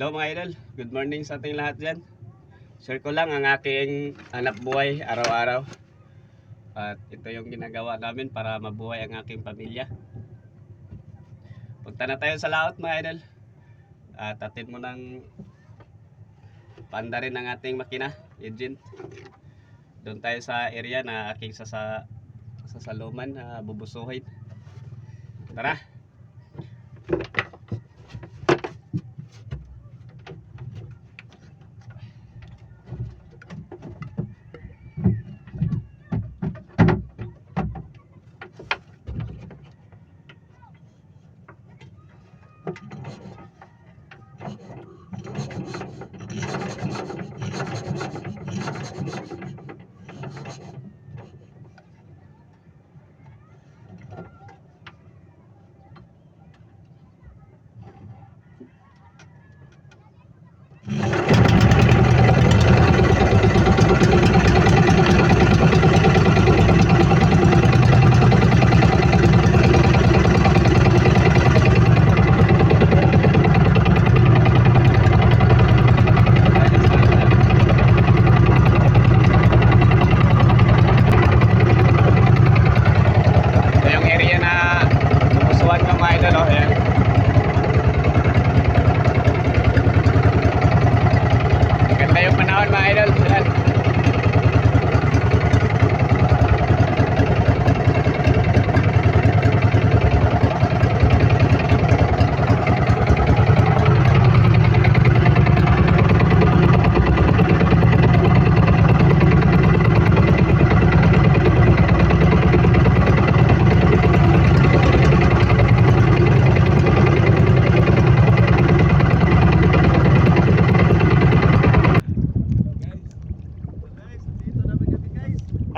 Hello mga idol, good morning sa ating lahat dyan. Share ko lang ang aking anak buhay araw-araw. At ito yung ginagawa namin para mabuhay ang aking pamilya. Punta na tayo sa laot mga idol. At atin mo ng panda rin ang ating makina, engine. Doon tayo sa area na aking sasa, sasaluman na bubusuhin. Tara!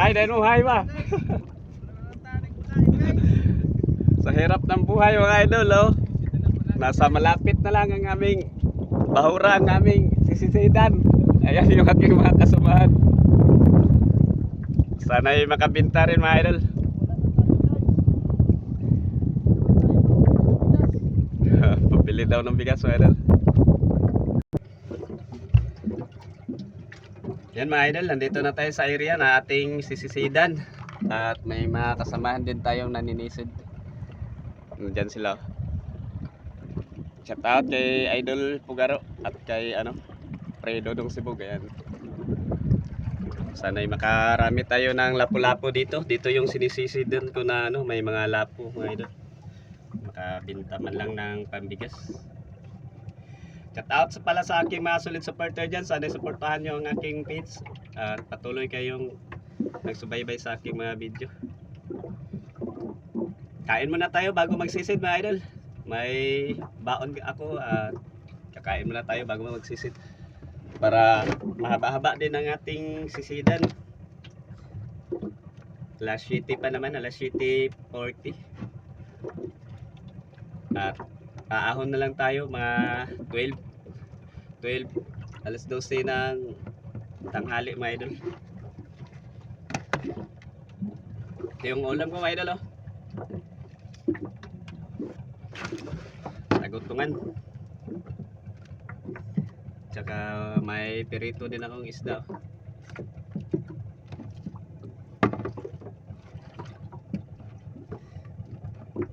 Ay, dahil hi ba? Sa hirap ng buhay mga idol, oh. Nasa malapit na lang ang aming bahura, ang aming sisisidan. Ayan yung aking mga kasamahan. Sana'y makabinta rin mga idol. Pabili daw ng bigas mga idol. Yan mga idol, nandito na tayo sa area na ating sisisidan. At may mga kasamahan din tayong naninisid. Diyan sila. Shout out kay Idol Pugaro at kay ano, Pre Dodong Sibug. Ayan. Sana'y makarami tayo ng lapu-lapu dito. Dito yung sinisisidan ko na ano, may mga lapu mga idol. Makabinta man lang ng pambigas. Shout out sa pala sa aking mga solid supporter dyan. Sana supportahan nyo ang aking page. At patuloy kayong nagsubaybay sa aking mga video. Kain muna tayo bago magsisid mga idol. May baon ako at kakain muna tayo bago magsisid. Para mahaba-haba din ang ating sisidan. Alas 7 pa naman, alas 7.40. At aahon na lang tayo mga 12 12 alas 12 ng tanghali mga idol. Ito yung ulam ko mga idol oh. Tagutungan tsaka may perito din akong isda oh.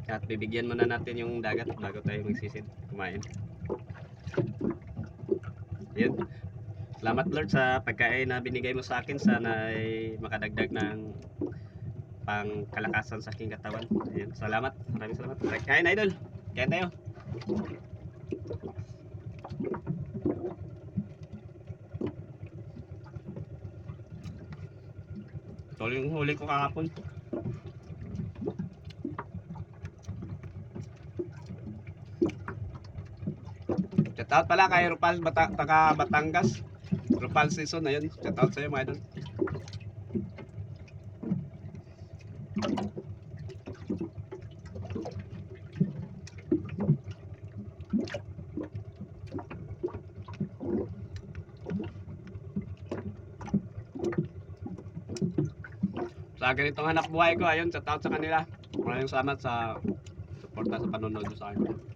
At bibigyan muna natin yung dagat bago tayo magsisid kumain. Yun. Salamat Lord sa pagkain na binigay mo sa akin. Sana ay makadagdag ng pangkalakasan sa aking katawan. Ayun, salamat. Maraming salamat. Kain idol. Kain tayo. Ito yung huli ko kahapon Shout out pala kay Rupal Bata taga Batangas. Rupal season na yun. Shout out sa iyo mga idol. Sa ganitong hanap buhay ko, ayun, shout out sa kanila. Maraming salamat sa suporta sa panonood sa akin.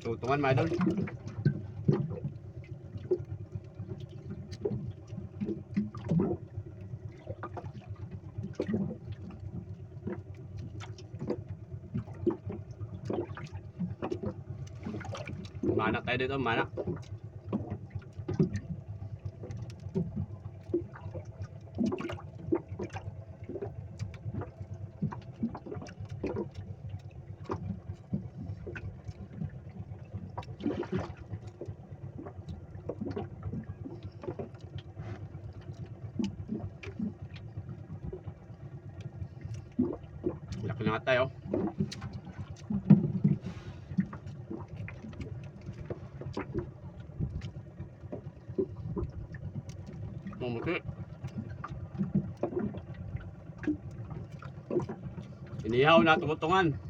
chụt tụi anh mày lên mày teman madal. Mana tụi mày mana? Laki na nga tayo. Mamuti. Inihaw na tumutungan.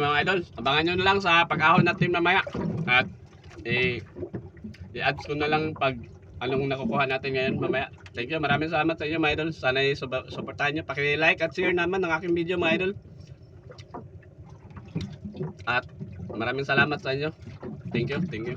mga idol, abangan nyo na lang sa pag-ahon natin mamaya. At eh, i-ads ko na lang pag anong nakukuha natin ngayon mamaya. Thank you, maraming salamat sa inyo mga idol. Sana supportahan nyo. Paki-like at share naman ng aking video mga idol. At maraming salamat sa inyo. Thank you, thank you.